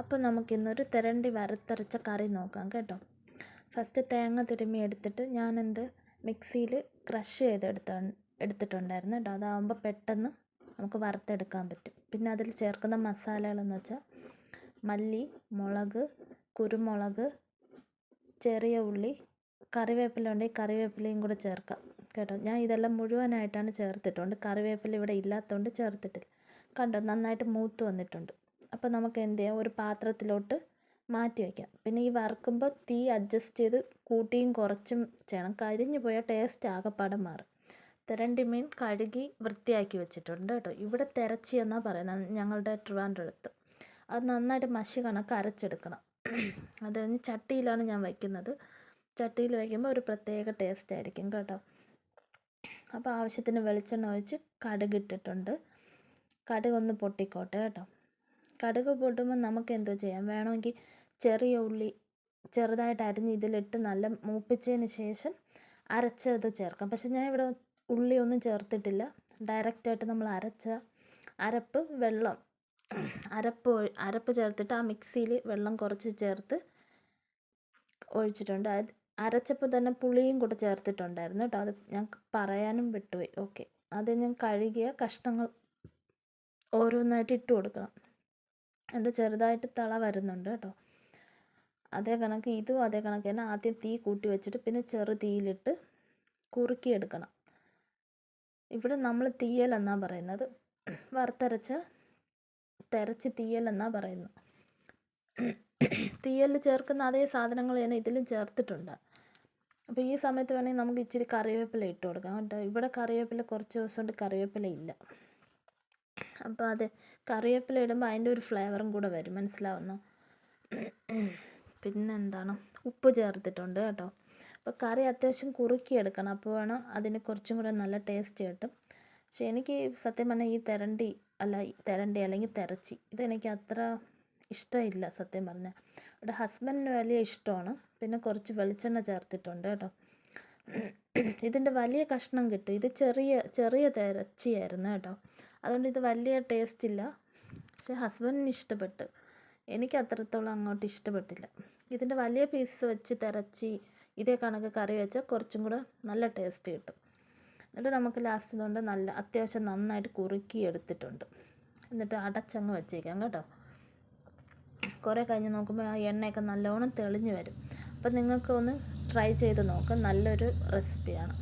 അപ്പോൾ നമുക്കിന്നൊരു തിരണ്ടി വറുത്തരച്ച കറി നോക്കാം കേട്ടോ. ഫസ്റ്റ് തേങ്ങ തിരുമ്മി എടുത്തിട്ട് ഞാനെന്ത് മിക്സിയിൽ ക്രഷ് ചെയ്തെടുത്ത എടുത്തിട്ടുണ്ടായിരുന്നു കേട്ടോ. അതാകുമ്പോൾ പെട്ടെന്ന് നമുക്ക് വറുത്തെടുക്കാൻ പറ്റും. പിന്നെ അതിൽ ചേർക്കുന്ന മസാലകളെന്ന് വെച്ചാൽ മല്ലി മുളക് കുരുമുളക് ചെറിയ ഉള്ളി കറിവേപ്പില ഉണ്ടെങ്കിൽ കറിവേപ്പിലയും കൂടെ ചേർക്കാം കേട്ടോ. ഞാൻ ഇതെല്ലാം മുഴുവനായിട്ടാണ് ചേർത്തിട്ടുണ്ട്. കറിവേപ്പില ഇവിടെ ഇല്ലാത്തതുകൊണ്ട് ചേർത്തിട്ടില്ല. കണ്ടോ? നന്നായിട്ട് മൂത്ത് വന്നിട്ടുണ്ട്. അപ്പോൾ നമുക്ക് എന്ത് ചെയ്യാം? ഒരു പാത്രത്തിലോട്ട് മാറ്റി വയ്ക്കാം പിന്നെ ഈ വറുക്കുമ്പോൾ തീ അഡ്ജസ്റ്റ് ചെയ്ത് കൂട്ടിയും കുറച്ചും ചെയ്യണം. കരിഞ്ഞു പോയാൽ ടേസ്റ്റ് ആകെപ്പാടെ മാറും. തിരണ്ടി മീൻ കഴുകി വൃത്തിയാക്കി വെച്ചിട്ടുണ്ട് കേട്ടോ. ഇവിടെ തിരച്ചി എന്നാണ് പറയുന്നത്? ഞങ്ങളുടെ ട്രിവാൻഡ്രത്ത് അത് നന്നായിട്ട് മഷി കണക്ക് അരച്ചെടുക്കണം. അത് ചട്ടിയിലാണ് ഞാൻ വയ്ക്കുന്നത് ചട്ടിയിൽ വയ്ക്കുമ്പോൾ ഒരു പ്രത്യേക ടേസ്റ്റ് ആയിരിക്കും കേട്ടോ. അപ്പോൾ ആവശ്യത്തിന് വെളിച്ചെണ്ണ ഒഴിച്ച് കടുക് ഇട്ടിട്ടുണ്ട്. കടുക് ഒന്ന് പൊട്ടിക്കോട്ടെ കേട്ടോ. കടുക് പൊട്ടുമ്പോൾ നമുക്ക് എന്തോ ചെയ്യാം. വേണമെങ്കിൽ ചെറിയ ഉള്ളി ചെറുതായിട്ട് അരിഞ്ഞ് ഇതിലിട്ട് നല്ല മൂപ്പിച്ചതിന് ശേഷം അരച്ചത് ചേർക്കാം. പക്ഷെ ഞാൻ ഇവിടെ ഉള്ളി ഒന്നും ചേർത്തിട്ടില്ല. ഡയറക്റ്റായിട്ട് നമ്മൾ അരച്ച അരപ്പ് വെള്ളം അരപ്പ് അരപ്പ് ചേർത്തിട്ട് ആ മിക്സിയിൽ വെള്ളം കുറച്ച് ചേർത്ത് ഒഴിച്ചിട്ടുണ്ട്. അത് അരച്ചപ്പോൾ തന്നെ പുളിയും കൂടെ ചേർത്തിട്ടുണ്ടായിരുന്നു കേട്ടോ. അത് ഞാൻ പറയാനും വിട്ടുപോയി. ഓക്കെ. അത് ഞാൻ കഴുകിയ കഷ്ണങ്ങൾ ഓരോന്നായിട്ട് ഇട്ട് കൊടുക്കണം. എന്നിട്ട് ചെറുതായിട്ട് തള വരുന്നുണ്ട് കേട്ടോ. അതേ കണക്ക് ഇതും അതേ കണക്ക് തന്നെ ആദ്യം തീ കൂട്ടി വെച്ചിട്ട് പിന്നെ ചെറു തീയിലിട്ട് കുറുക്കിയെടുക്കണം. ഇവിടെ നമ്മൾ തീയൽ എന്നാണ് പറയുന്നത്. വറുത്തരച്ച തിരച്ച് തീയൽ എന്നാണ് പറയുന്നത്. തീയൽ ചേർക്കുന്ന അതേ സാധനങ്ങൾ തന്നെ ഇതിലും ചേർത്തിട്ടുണ്ട്. അപ്പോൾ ഈ സമയത്ത് വേണമെങ്കിൽ നമുക്ക് ഇച്ചിരി കറിവേപ്പില ഇട്ട് കൊടുക്കാം കേട്ടോ. ഇവിടെ കറിവേപ്പില കുറച്ച് ദിവസം കൊണ്ട് കറിവേപ്പില ഇല്ല. അപ്പോൾ അത് കറിവേപ്പില ഇടുമ്പോൾ അതിന്റെ ഒരു ഫ്ലേവറും കൂടെ വരും. മനസ്സിലാവുന്നോ? പിന്നെന്താണ്? ഉപ്പ് ചേർത്തിട്ടുണ്ട് കേട്ടോ. അപ്പോൾ കറി അത്യാവശ്യം കുറുക്കിയെടുക്കണം. അപ്പോൾ വേണം അതിന് കുറച്ചും കൂടെ നല്ല ടേസ്റ്റ് കിട്ടും. പക്ഷെ എനിക്ക് സത്യം പറഞ്ഞാൽ ഈ തെരണ്ടി അല്ല തെരണ്ടി അല്ലെങ്കിൽ തെരച്ചി ഇതെനിക്ക് അത്ര ഇഷ്ടമില്ല സത്യം പറഞ്ഞാൽ ഇവിടെ ഹസ്ബൻഡിന് വലിയ ഇഷ്ടമാണ്. പിന്നെ കുറച്ച് വെളിച്ചെണ്ണ ചേർത്തിട്ടുണ്ട് കേട്ടോ. ഇതിന്റെ വലിയ കഷ്ണം കിട്ടും. ഇത് ചെറിയ ചെറിയ തിരച്ചിയായിരുന്നു കേട്ടോ. അതുകൊണ്ട് ഇത് വലിയ ടേസ്റ്റ് ഇല്ല. പക്ഷെ ഹസ്ബൻഡിന് ഇഷ്ടപ്പെട്ട്. എനിക്ക് അത്രത്തോളം അങ്ങോട്ട് ഇഷ്ടപ്പെട്ടില്ല. ഇതിന്റെ വലിയ പീസ് വെച്ച് തിരച്ചി ഇതേ കണക്ക് കറി വെച്ചാൽ കുറച്ചും കൂടെ നല്ല ടേസ്റ്റ് കിട്ടും. എന്നിട്ട് നമുക്ക് ലാസ്റ്റ് കൊണ്ട് നല്ല അത്യാവശ്യം നന്നായിട്ട് കുറുക്കി എടുത്തിട്ടുണ്ട്. എന്നിട്ട് അടച്ചങ്ങ് വെച്ചേക്കാം കേട്ടോ. കുറേ കഴിഞ്ഞ് നോക്കുമ്പോൾ ആ എണ്ണയൊക്കെ നല്ലോണം തെളിഞ്ഞ് വരും. അപ്പം നിങ്ങൾക്ക് ഒന്ന് ട്രൈ ചെയ്ത് നോക്കാം. നല്ലൊരു റെസിപ്പിയാണ്